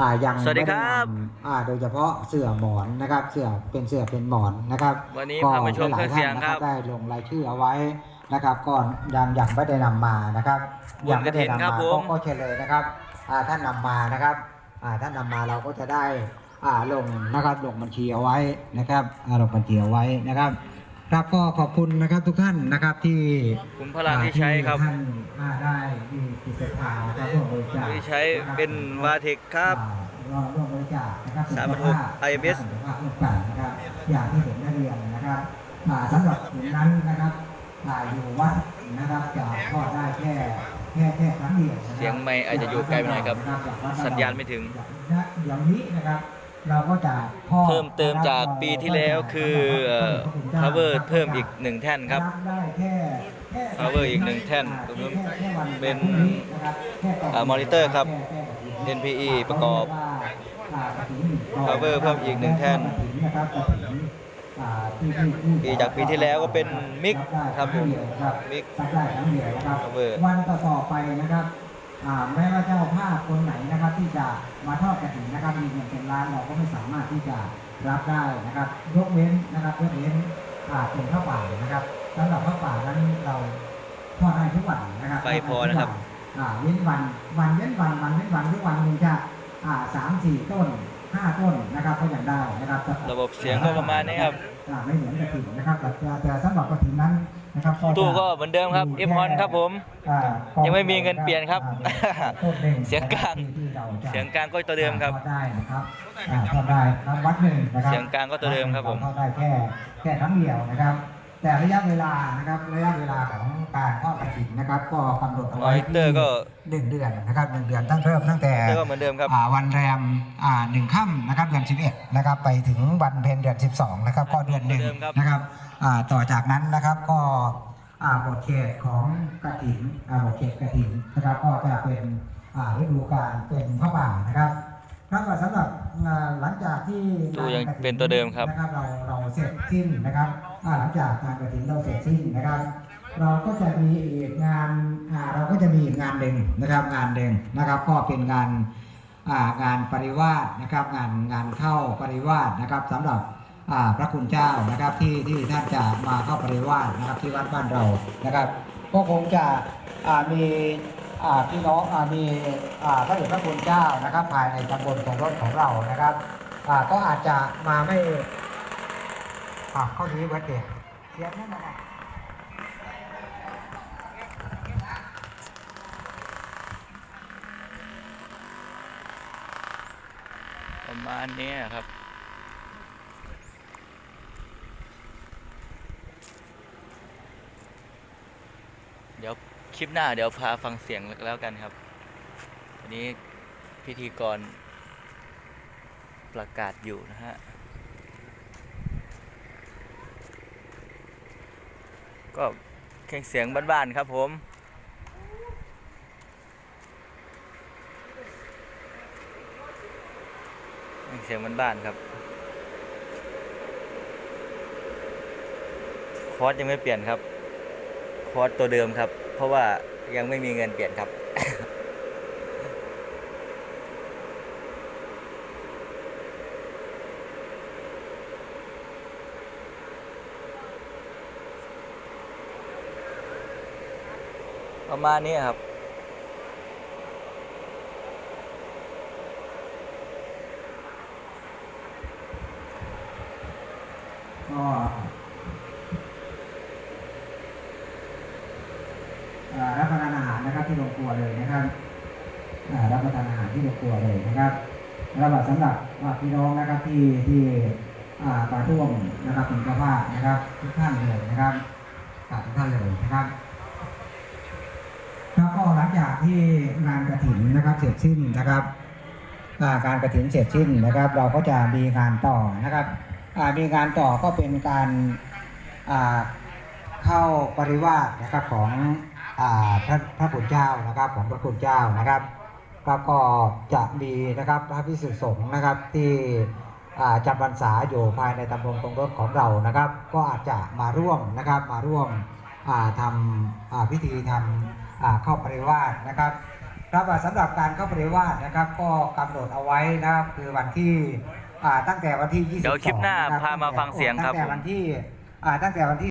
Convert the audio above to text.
อ่ายังสวัสดีครับ ไม่ได้นำอ่าโดยเฉพาะเสื่อหมอนนะครับ เสื่อเป็นเสื่อเป็นหมอนนะครับวันนี้ก็พามาชมเครื่องเสียงหลาคท่านรับนะได้ลงรายชื่อเอาไว้นะครับก่อนยังยังไม่ได้นำมานะครับบุญกฐินครับยัผไม่ได้มนำมาก็ก็เชิญเลยนะครับอ่าท่านนำมานะครับอ่าท่านนำมาเราก็จะได้อ่าลงนะครับลงบัญชีเอาไว้นะครับอ่าลงบัญชีเอาไว้นะครับ ครับก็ขอบคุณนะครับทุกท่านนะครับที่คุ้มพลังที่ใช้ครับท่านอ่าได้มีกิจกรรมนะครับร่วมบริจาคที่ใช้เป็นวาเทคครับอ่าร่วมบริจาคนะครับสามพันหก IMS สุขภาพร่วมกันนะครับอย่างที่ผมได้เรียนนะครับอ่าสำหรับกลุ่มนั้นนะครับอ่าอยู่วัดนะครับจะทอดได้แค่แค่แค่ครั้งเดียวนะครับเสียงไมค์อาจจะอยู่ไกลไปหน่อยครับอย่างวัดสัญญาณไม่ถึงอย่างนี้นะครับ เราก็จะทอดเพิ่มเติมจากปีที่แล้วคือเอ่อ cover เพิ่มอีกหนึ่งแท่นครับได้แค่แค่ cover อีกหนึ่งแท่นตรงนู้นแค่แค่วันเป็นพรุ่งนี้นะครับแค่ต่อ่ามอนิเตอร์ครับแแค่กฐิน NPE ประกอบอ่ากฐินต่อ cover เพิ่มอีกหนึ่งแท่นกฐินนะครับกฐินอ่าที่ที่ที่ปีจากปีที่แล้วก็เป็นมิกครับผมครับมิกรับได้ครั้งเดียวนะครับ cover วันต่อๆไปนะครับ อ่าแม้ว่าเจ้าภาพคนไหนนะครับ ที่จะมาทอดกระถิ่นนะครับมีเงินเป็นล้านเราก็ไม่สามารถที่จะรับได้นะครับยกเว้นนะครับยกเว้นอ่าเป็นข้าวป่านะครับสำหรับข้าวป่านั้นเราทอดได้ทุกวันนะครับไปพอนะครับอ่าเว้นวันวันเว้นวันวันเว้นวันทุกวันหนึ่งจะอ่าสามสี่ต้น ห้าต้นนะครับก็ยังได้นะครับระบบเสียงก็ประมาณนี้ครับอ่าไม่เหมือนกระถิ่นนะครับแต่แต่สำหรับกระถิ่นนั้นนะครับจะตู้ก็เหมือนเดิมครับยู่ M Hon ครับผมอ่ายังไม่มีเงินเปลี่ยนครับอ่าต้นหนึ่เสียงกลางที่เราจะเสียงกลางก็ตัวเดิมครับทอดได้นะครับอ่าทอดได้ครับวัดหนึ่งนะครับเสียงกลางก็ตัวเดิมครับผมทอดได้แค่แค่ครั้งเดียวนะครับ แต่ระยะเวลานะครับระยะเวลาของการทอดกระถิ่นนะครับ ก็กำหนดเอามอไว้นิเตอร์ก็หนึ่งเดือนนะครับหนึ่งเดือนตั้งเริ่มตั้งแต่เตอร์ก็เหมือนเดิมครับ อ่าวันแรมอ่าหนึ่งค่ำนะครับเดือนสิบเอ็ดนะครับไปถึงวันเพ็ญเดือนสิบสองนะครับก็เดือนหนึ่งเดิมครับนะครับอ่าต่อจากนั้นนะครับก็อ่าบทเขตของกฐินอ่าบทเขตกฐินนะครับก็จะเป็นอ่าฤดูกาลเป็นพระป่านะครับครับก็สำหรับอ่าหลังจากที่ตู้ยังงานกฐิเป็นตัวเดิมครับนะครับเราเราเสร็จสิ้นนะครับอ่า หลังจากงานกฐินเราเสร็จสิ้นนะครับ เราก็จะมีอีกงานาเราก็จะมีอีกงานหนึ่งนะครับงานหนึ่งนะครับ ก็เป็นงานางานปริวาสนะครับ งานงานเข้าปริวาสนะครับสำหรับพระคุณเจ้านะครับที่ที่ท่านจะมาเข้าปริวาสนะครับที่วัดบ้านเรานะครับก็คงจะมีพี่น้องอ่ามีพระเดชพระคุณเจ้านะครับ ภายในตำบลของรถของเรานะครับก็อาจจะมาไม่ อ่าเข้านี้วัดเดียเสียนั่นนะประมาณนี้ครับเดี๋ยวคลิปหน้าเดี๋ยวพาฟังเสียงแล้วกันครับวันนี้พิธีกรประกาศอยู่นะฮะ ก็เครื่องเสียงบ้านๆครับผมเสียงบ้านๆครับคอร์สยังไม่เปลี่ยนครับคอร์สตัวเดิมครับ เพราะว่ายังไม่มีเงินเปลี่ยนครับ ประมาณนี้ครับ ก็รับประทานอาหารนะครับที่โรงครัวเลยนะครับรับประทานอาหารที่โรงครัวเลยนะครับแล้วก็สำหรับว่าพี่น้องนะครับที่ที่อ่ามาร่วมนะครับเป็นเจ้าภานะครับทุกท่านเลยนะครับทุกท่านเลยนะครับ หลังจากที่งานกระถิ่นนะครับเสร็จสิ้นนะครับการกระถิ่นเสร็จสิ้นนะครับ เราก็จะมีงานต่อนะครับมีงานต่อก็เป็นการเข้าปริวาสนะครับของพระพระคุณเจ้านะครับของพระคุณเจ้านะครับแล้วก็จะมีนะครับพระพิสุสงฆ์นะครับที่จำพรรษาอยู่ภายในตำบลตรงรถของเรานะครับ ก็อาจจะมาร่วมนะครับมาร่วมทำพิธีทำ เข้าปริวาสนะครับครับอ่าสำหรับการเข้าปฏิวาสนะครับ ก็กำหนดเอาไว้นะครับคือวันที่อ่าตั้งแต่วันที่ 22เดี๋ยวคลิปหน้าะรับพามาฟังเสียงครับตั้งแต่ผมวันที่อ่าตั้งแต่วันที่